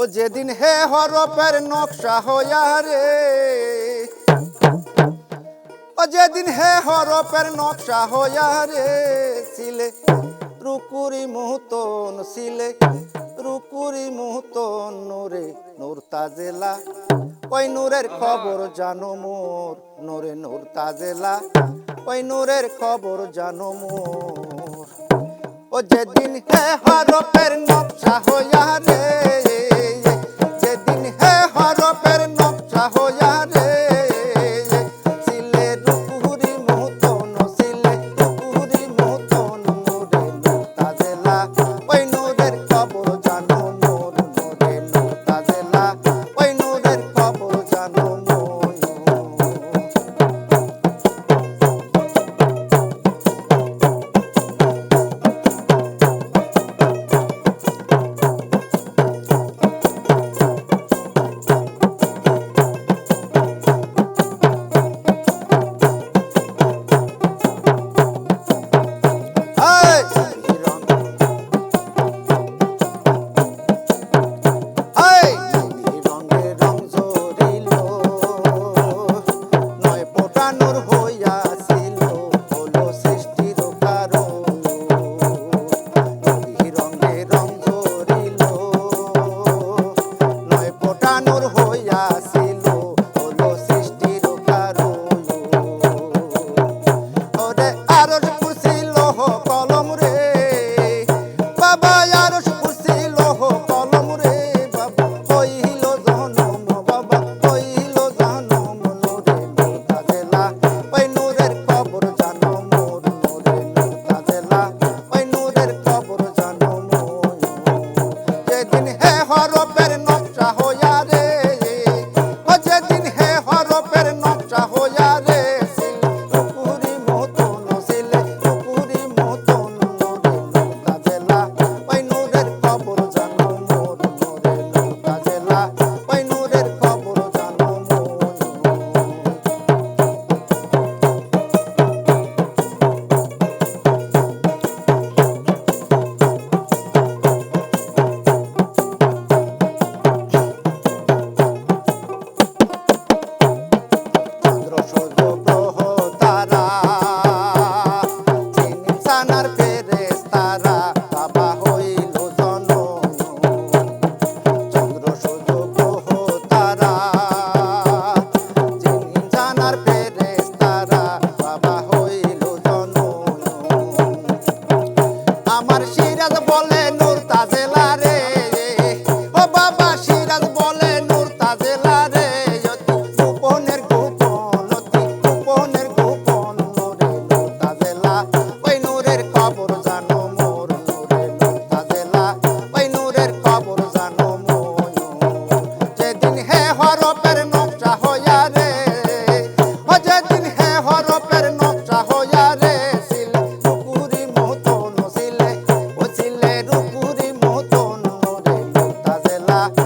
ও যেদিন হে হরপের নকশা হইয়া রে। ও যেদিন হে হরপের নকশা হইয়া রে, সিলে রুকুরি মুহতন সিলে রুকুরি মুহতন নূরে নূর তাজেলা। ওই নূরের খবর জানো মোর, নূরে নূর তাজেলা। ওই নূরের খবর জানো মোর যেদিন হে হরপের নকশা হইয়া রে যেদিন হে হরপের নকশা হইয়া রে আমার সিরাজ বলে নূর তাজেলা রে। ও বাবা সিরাজ বলে নূর তাজেলা yeah.